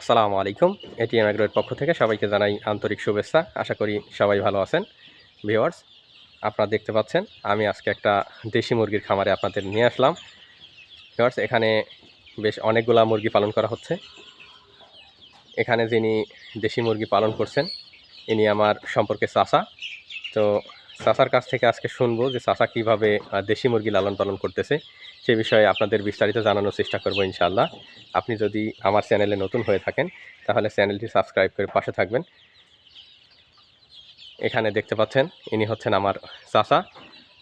আসসালামু আলাইকুম, এটিএম অ্যাগ্রোয়ের পক্ষ থেকে সবাইকে জানাই আন্তরিক শুভেচ্ছা। আশা করি সবাই ভালো আছেন। ভিওয়ার্স আপনারা দেখতে পাচ্ছেন, আমি আজকে একটা দেশি মুরগির খামারে আপনাদের নিয়ে আসলাম। ভিওয়ার্স এখানে বেশ অনেকগুলা মুরগি পালন করা হচ্ছে। এখানে যিনি দেশি মুরগি পালন করছেন, ইনি আমার সম্পর্কে চাচা। তো চাচার কাছ থেকে আজকে শুনব যে চাচা কীভাবে দেশি মুরগি লালন পালন করতেছে। সে বিষয়ে আপনাদের বিস্তারিত জানানোর চেষ্টা করব ইনশাআল্লাহ। আপনি যদি আমার চ্যানেলে নতুন হয়ে থাকেন তাহলে চ্যানেলটি সাবস্ক্রাইব করে পাশে থাকবেন। এখানে দেখতে পাচ্ছেন ইনি হচ্ছেন আমার চাচা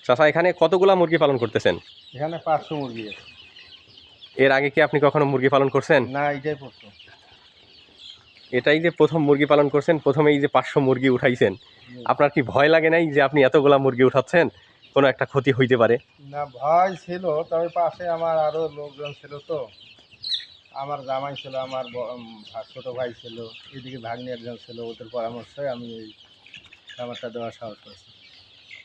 চাচা এখানে কতগুলা মুরগি পালন করতেছেন? এখানে পাঁচশো মুরগি এর আগে কি আপনি কখনো মুরগি পালন করছেন? না এটাই প্রথম এটাই যে প্রথম মুরগি পালন করছেন প্রথমেই যে পাঁচশো মুরগি উঠাইছেন আপনার কি ভয় লাগে নাই যে আপনি এতগুলা মুরগি উঠাচ্ছেন? কোনো একটা ক্ষতি হইতে পারে। না ভয় ছিল তবে পাশে আমার আরও লোকজন ছিল তো। আমার জামাই ছিল আমার ছোট ভাই ছিল এদিকে ভাগ্নি একজন ছিল ওদের পরামর্শে আমি এই খাবারটা দেওয়ার সাহস করছি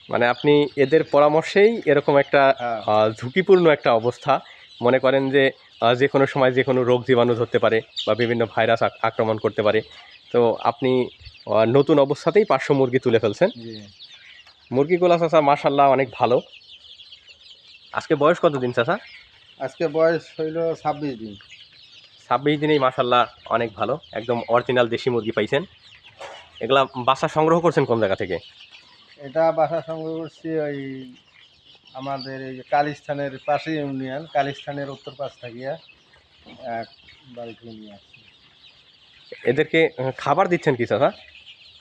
মানে আপনি এদের পরামর্শেই এরকম একটা হ্যাঁ। ঝুঁকিপূর্ণ একটা অবস্থা। মনে করেন যে যে কোনো সময় যে কোনো রোগ জীবাণু ধরতে পারে বা বিভিন্ন ভাইরাস আক্রমণ করতে পারে। তো আপনি নতুন অবস্থাতেই পাঁচশো মুরগি তুলে ফেলছেন। মুরগিগুলো চাচা মাশাল্লাহ অনেক ভালো। আজকে বয়স কত দিন চাচা? আজকে বয়স হইল ছাব্বিশ দিন। ছাব্বিশ দিনেই মাশাল্লাহ অনেক ভালো। একদম অরিজিনাল দেশি মুরগি পাইছেন। এগুলা বাসা সংগ্রহ করছেন কোন জায়গা থেকে? এটা বাসা সংগ্রহ করছি ওই আমাদের এই যে কালিস্থানের পাশে ইউনিয়ন কালিস্থানের উত্তর পাশ থাকিয়া এক বাড়ি থেকে নিয়ে আসছি। এদেরকে খাবার দিচ্ছেন কি চাচা?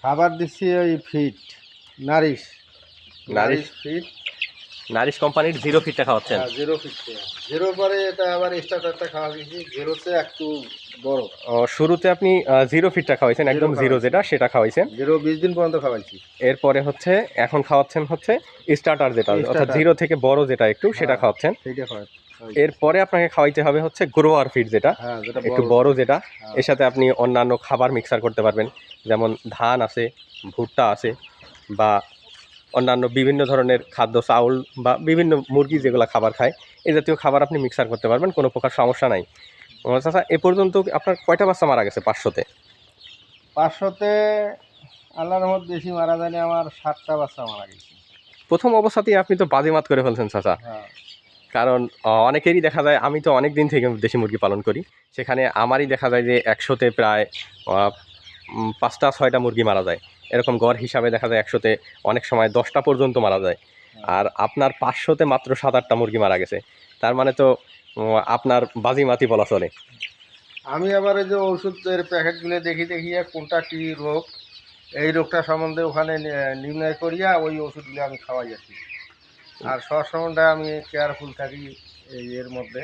খাবার দিচ্ছি ওই fit nourish? Nourish? Fit nourish কোম্পানির জিরো ফিটটা খাওয়াচ্ছেন? জিরো ফিট জিরো পরে এটা আবার স্টার্টারটা খাওয়া দিয়েছি জিরোতে একটু বড়। ও, শুরুতে আপনি জিরো ফিটটা খাওয়াইছেন একদম জিরো যেটা সেটা খাওয়াইছেন। জিরো বিশ দিন পর্যন্ত খাওয়াইছি। এরপরে হচ্ছে এখন খাওয়াচ্ছেন হচ্ছে স্টার্টার যেটা অর্থাৎ জিরো থেকে বড় যেটা একটু সেটা হ্যাঁ। খাওয়াচ্ছেন। সেইটা খাওয়াই এরপরে আপনাকে খাওয়াইতে হবে হচ্ছে গ্রোয়ার ফিড যেটা হ্যাঁ একটু বড়। বড় যেটা। হ্যাঁ। এর সাথে আপনি অন্যান্য খাবার মিক্সার করতে পারবেন। যেমন ধান আছে ভুট্টা আছে বা অন্যান্য বিভিন্ন ধরনের খাদ্য চাউল বা বিভিন্ন মুরগি যেগুলো খাবার খায় এই জাতীয় খাবার আপনি মিক্সার করতে পারবেন কোনো প্রকার সমস্যা নাই। চাচা এ পর্যন্ত আপনার কয়টা বাচ্চা মারা গেছে পাঁচশোতে? পাঁচশোতে আল্লাহর রহমত বেশি মারা যায়নি আমার সাতটা বাচ্চা মারা গেছে। প্রথম অবস্থাতেই আপনি তো বাজিমাত করে ফেলছেন চাচা। হ্যাঁ। কারণ অনেকেরই দেখা যায় আমি তো অনেক দিন থেকে দেশি মুরগি পালন করি সেখানে আমারই দেখা যায় যে একশোতে প্রায় পাঁচটা ছয়টা মুরগি মারা যায়। এরকম গড় হিসাবে দেখা যায় একশোতে অনেক সময় দশটা পর্যন্ত মারা যায়। আর আপনার পাঁচশোতে মাত্র সাত আটটা মুরগি মারা গেছে। তার মানে তো আপনার বাজিমাতি বলা চলে। আমি আবার এই যে ওষুধের প্যাকেটগুলো দেখি দেখিয়া কোনটা কী রোগ এই রোগটা সম্বন্ধে ওখানে নির্ণয় করিয়া ওই ওষুধগুলো আমি খাওয়াই আছি। আর সব সম্বন্ধে আমি কেয়ারফুল থাকি এই এর মধ্যে।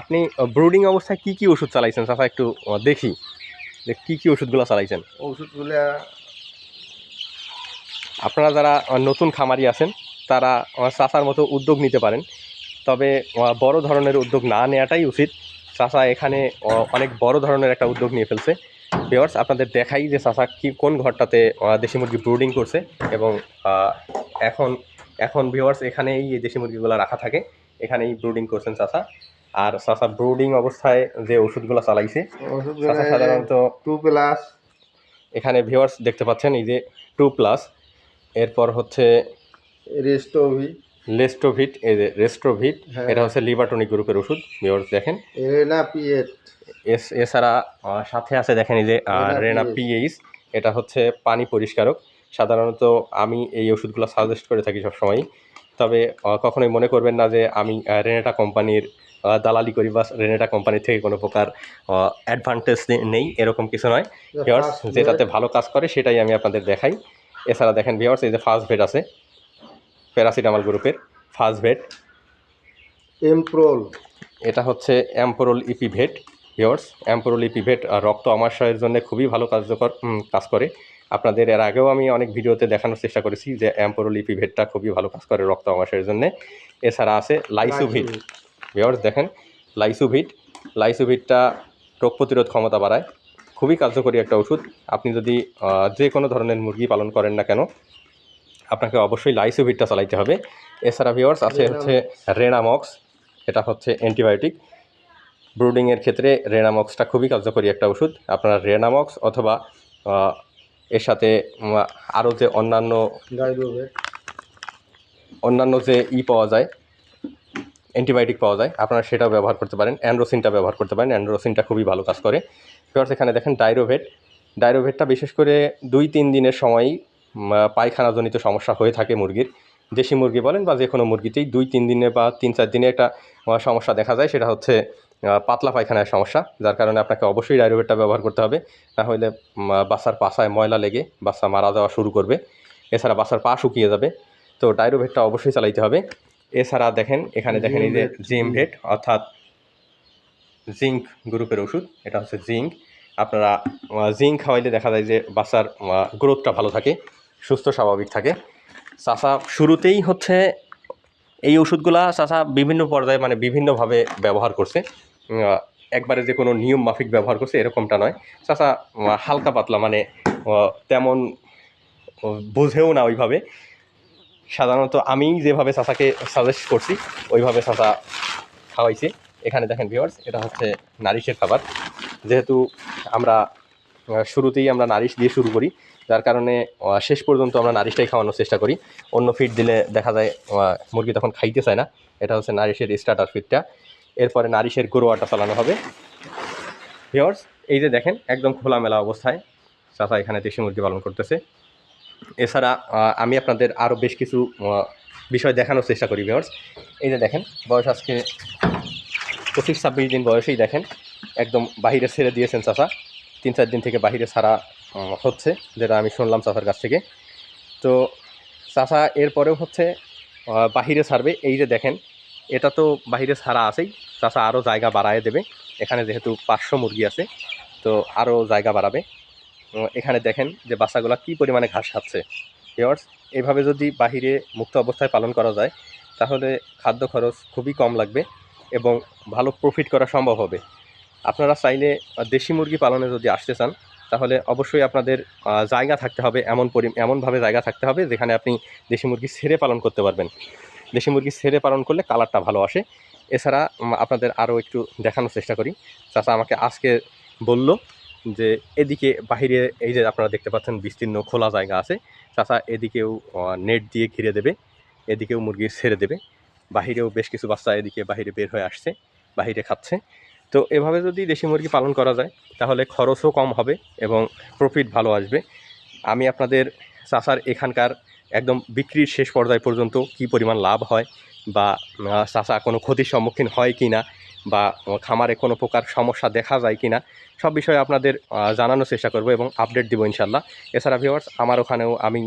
আপনি ব্রুডিং অবস্থায় কি কি ওষুধ চালাইছেন? চাচা একটু দেখি যে কী কী ওষুধগুলো চালাইছেন? ওষুধগুলো আপনারা যারা নতুন খামারি আছেন তারা চাষার মতো উদ্যোগ নিতে পারেন। তবে বড় ধরনের উদ্যোগ না নেওয়াটাই উচিত। চাষা এখানে অনেক বড় ধরনের একটা উদ্যোগ নিয়ে ফেলছে। ভিওয়ার্স আপনাদের দেখাই যে চাচা কি কোন ঘরটাতে দেশি মুরগি ব্রুডিং করছে এবং এখন এখন ভিওয়ার্স এখানেই এই দেশি মুরগিগুলো রাখা থাকে। এখানেই ব্রুডিং করছেন চাষা। আর চাচা ব্রুডিং অবস্থায় যে ওষুধগুলো চালাইছে সাধারণত টু প্লাস এখানে ভিওয়ার্স দেখতে পাচ্ছেন এই যে টু প্লাস এরপর হচ্ছে রেস্টোভি লেস্টোভিট এই যে রেস্ট্রোভিট হ্যাঁ। এটা হচ্ছে লিবাটনিক গ্রুপের ওষুধ ভিওর্স দেখেন। এরেনা পিএট এস এছাড়া সাথে আছে দেখেন এই যে রেনা পিএইচ এটা হচ্ছে পানি পরিষ্কারক। সাধারণত আমি এই ওষুধগুলো সাজেস্ট করে থাকি সবসময় তবে কখনোই মনে করবেন না যে আমি রেনেটা কোম্পানির দালালি করি বা রেনেটা কোম্পানি থেকে কোনো প্রকার অ্যাডভান্টেজ নেই এরকম কিছু নয়। যেটাতে ভালো কাজ করে সেটাই আমি আপনাদের দেখাই। এছাড়া দেখেন ভিওর্স এই যে ফার্স্ট ভেট আছে প্যারাসিটামল গ্রুপের ফার্স্ট ভেট এমপ্রোল এটা হচ্ছে অ্যাম্পোরোল ইপিভেট ভিওর্স অ্যাম্পোরোল ইপিভেট রক্ত আমাশয়ের জন্য খুবই ভালো কার্যকর কাজ করে। আপনাদের এর আগেও আমি অনেক ভিডিওতে দেখানোর চেষ্টা করেছি যে অ্যাম্পোরোল ইপিভেটটা খুবই ভালো কাজ করে রক্ত আমাশয়ের জন্য। এছাড়া আছে লাইসুভিট ভিওর্স দেখেন লাইসুভিট লাইসুভিটটা রোগ প্রতিরোধ ক্ষমতা বাড়ায়। খুবই কার্যকরী একটা ওষুধ। আপনি যদি যে কোনো ধরনের মুরগি পালন করেন না কেন আপনাকে অবশ্যই লাইসোভিটটা চালাইতে হবে। এছাড়া ভিওর্স আছে হচ্ছে রেনামক্স এটা হচ্ছে অ্যান্টিবায়োটিক। ব্রুডিংয়ের ক্ষেত্রে রেনামক্সটা খুবই কার্যকরী একটা ওষুধ। আপনারা রেনামক্স অথবা এর সাথে আরও যে অন্যান্য অন্যান্য যে ই পাওয়া যায় অ্যান্টিবায়োটিক পাওয়া যায়। আপনারা সেটাও ব্যবহার করতে পারেন। অ্যান্ড্রোসিনটা ব্যবহার করতে পারেন। অ্যান্ড্রোসিনটা খুবই ভালো কাজ করে। এবার এখানে দেখেন ডাইরোভেট। ডাইরোভেটটা বিশেষ করে দুই, তিন দিনের সময়ই পায়খানাজনিত সমস্যা হয়ে থাকে মুরগির। দেশি মুরগি বলেন বা যে কোনো মুরগিতেই দুই, তিন দিনে বা তিন, চার দিনে একটা সমস্যা দেখা যায়। সেটা হচ্ছে পাতলা পায়খানার সমস্যা, যার কারণে আপনাকে অবশ্যই ডাইরোভেটটা ব্যবহার করতে হবে। না হলে বাচ্চার পাশায় ময়লা লেগে বাচ্চা মারা যাওয়া শুরু করবে। এছাড়া বাচ্চার পা শুকিয়ে যাবে। তো ডাইরোভেটটা অবশ্যই চালাইতে হবে। এছাড়া দেখেন এখানে দেখেন এই যে জিমভেট। অর্থাৎ জিঙ্ক গ্রুপের ওষুধ এটা হচ্ছে জিঙ্ক আপনারা জিঙ্ক খাওয়াইলে দেখা যায় যে বাচ্চার গ্রোথটা ভালো থাকে সুস্থ স্বাভাবিক থাকে। চাষা শুরুতেই হচ্ছে এই ওষুধগুলা চাষা বিভিন্ন পর্যায়ে মানে বিভিন্নভাবে ব্যবহার করছে। একবারে যে কোনো নিয়ম মাফিক ব্যবহার করছে এরকমটা নয়। চাষা হালকা পাতলা মানে তেমন বোঝেও না ওইভাবে। সাধারণত আমি যেভাবে চাচাকে সাজেস্ট করছি, ওইভাবে চাচা খাওয়াইছি। এখানে দেখেন ভিওয়ার্স এটা হচ্ছে নারিশের খাবার। যেহেতু আমরা শুরুতেই আমরা নারিশ দিয়ে শুরু করি, যার কারণে শেষ পর্যন্ত আমরা নারিশটাই খাওয়ানোর চেষ্টা করি। অন্য ফিড দিলে দেখা যায় মুরগি তখন খাইতে চায় না। এটা হচ্ছে নারিশের স্টার্টার ফিডটা এরপরে নারিশের গরুয়াটা চালানো হবে। ভিওয়ার্স এই যে দেখেন, একদম খোলামেলা অবস্থায় চাচা এখানে দেশি মুরগি পালন করতেছে। এছাড়া আমি আপনাদের আরও বেশ কিছু বিষয় দেখানোর চেষ্টা করি ভিওর্স এই যে দেখেন, বয়স আজকে পঁচিশ ছাব্বিশ দিন বয়সেই দেখেন, একদম বাহিরে ছেড়ে দিয়েছেন চাচা। তিন চার দিন থেকে বাহিরে ছাড়া হচ্ছে, যেটা আমি শুনলাম চাচার কাছ থেকে। তো চাচা এরপরেও হচ্ছে বাহিরে ছাড়বে। এই যে দেখেন, এটা তো বাহিরে ছাড়া আছেই। চাচা আরও জায়গা বাড়ায় দেবে। এখানে যেহেতু পাঁচশো মুরগি আছে, তো আরও জায়গা বাড়াবে। এখানে দেখেন যে বাচ্চাগুলো কী পরিমাণে ঘাস খাচ্ছে। ভিওয়ার্স এভাবে যদি বাহিরে মুক্ত অবস্থায় পালন করা যায়, তাহলে খাদ্য খরচ খুবই কম লাগবে এবং ভালো প্রফিট করা সম্ভব হবে। আপনারা চাইলে দেশি মুরগি পালনে যদি আসতে চান, তাহলে অবশ্যই আপনাদের জায়গা থাকতে হবে এমন পরি, এমনভাবে জায়গা থাকতে হবে যেখানে আপনি দেশি মুরগি ছেড়ে পালন করতে পারবেন। দেশি মুরগি ছেড়ে পালন করলে কালারটা ভালো আসে। এছাড়া আপনাদের আরও একটু দেখানোর চেষ্টা করি। চাচা আমাকে আজকে বলল যে এদিকে বাহিরে এই যে আপনারা দেখতে পাচ্ছেন বিস্তীর্ণ খোলা জায়গা আছে, চাচা এদিকেও নেট দিয়ে ঘিরে দেবে, এদিকেও মুরগি ছেড়ে দেবে। বাহিরেও বেশ কিছু বাচ্চা এদিকে বাহিরে বের হয়ে আসছে, বাহিরে খাচ্ছে। তো এভাবে যদি দেশি মুরগি পালন করা যায়, তাহলে খরচও কম হবে এবং প্রফিট ভালো আসবে। আমি আপনাদের চাষার এখানকার একদম বিক্রির শেষ পর্যায় পর্যন্ত কি পরিমাণ লাভ হয় বা চাষা কোনো ক্ষতির সম্মুখীন হয় কি না বা খামারে কোনো প্রকার সমস্যা দেখা যায় কি না সব বিষয়ে আপনাদের জানানোর চেষ্টা করব এবং আপডেট দিব ইনশাল্লাহ এছাড়া ভিওয়ার্স আমার ওখানেও আমি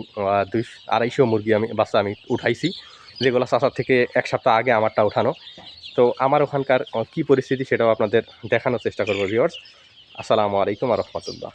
দুই, আড়াইশো মুরগি আমি, বাচ্চা আমি উঠাইছি, যেগুলো চাষার থেকে এক সপ্তাহ আগে আমারটা উঠানো তো আমার ওখানকার কি কী পরিস্থিতি সেটাও আপনাদের দেখানোর চেষ্টা করব ভিওয়ার্স আসসালামু আলাইকুম রহমতুল্লাহ।